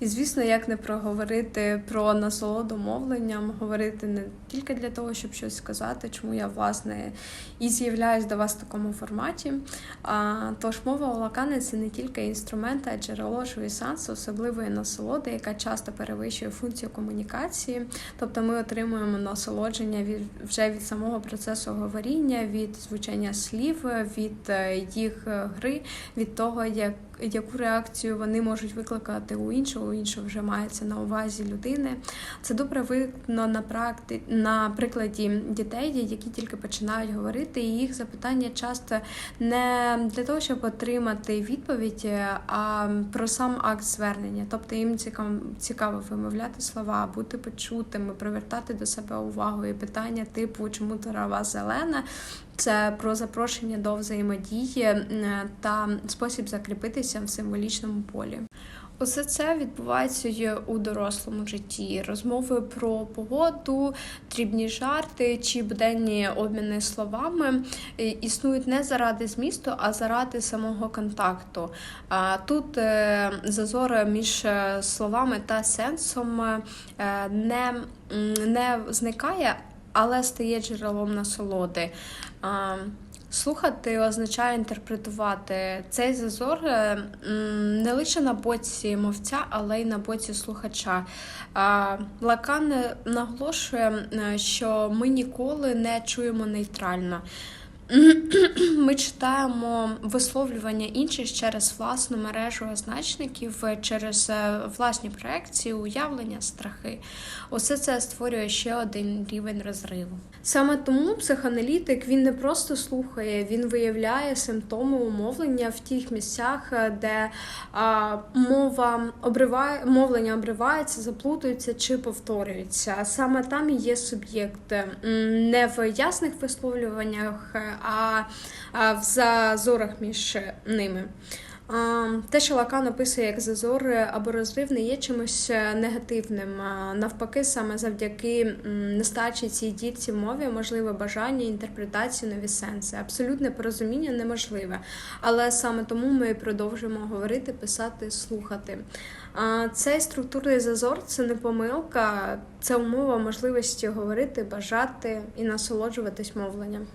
І звісно, як не проговорити про насолоду мовленням, говорити не тільки для того, щоб щось сказати, чому я власне і з'являюсь до вас в такому форматі. А, тож мова у лакани це не тільки інструмент, а джерело жуїсансу, особливої насолоди, яка часто перевищує функцію комунікації. Тобто ми отримуємо насолодження від вже від самого процесу говоріння, від звучання слів, від е, їх е, гри, від того, як яку реакцію вони можуть викликати у іншого, у іншого вже мається на увазі людини. Це добре видно на практи... на прикладі дітей, які тільки починають говорити, і їх запитання часто не для того, щоб отримати відповідь, а про сам акт звернення. Тобто їм цікаво вимовляти слова, бути почутими, привертати до себе увагу і питання типу, чому трава зелена. Це про запрошення до взаємодії е, та спосіб закріпитися в символічному полі. Усе це відбувається у дорослому житті. Розмови про погоду, дрібні жарти чи буденні обміни словами е, існують не заради змісту, а заради самого контакту. Тут е, зазор між словами та сенсом не, не зникає, але стає джерелом насолоди. Слухати означає інтерпретувати цей зазор е, не лише на боці мовця, але й на боці слухача. Лакан наголошує, е, що ми ніколи не чуємо нейтрально. Ми читаємо висловлювання інших через власну мережу означників, через е, власні проекції, уявлення, страхи. Усе це створює ще один рівень розриву. Саме тому психоаналітик він не просто слухає, він виявляє симптоми умовлення в тих місцях, е, де а, мова обриває, мовлення обривається, заплутується чи повторюється. Саме там і є суб'єкт не в ясних висловлюваннях, е, а в зазорах між ними. Те, що Лакан описує як зазор або розрив, не є чимось е, негативним. Навпаки, саме завдяки нестачі цій дітці в мові можливе бажання, інтерпретацію, нові сенси. Абсолютне порозуміння неможливе. Але саме тому ми продовжуємо говорити, писати, слухати. Цей структурний зазор це не помилка, це умова можливості говорити, бажати і насолоджуватись мовленням.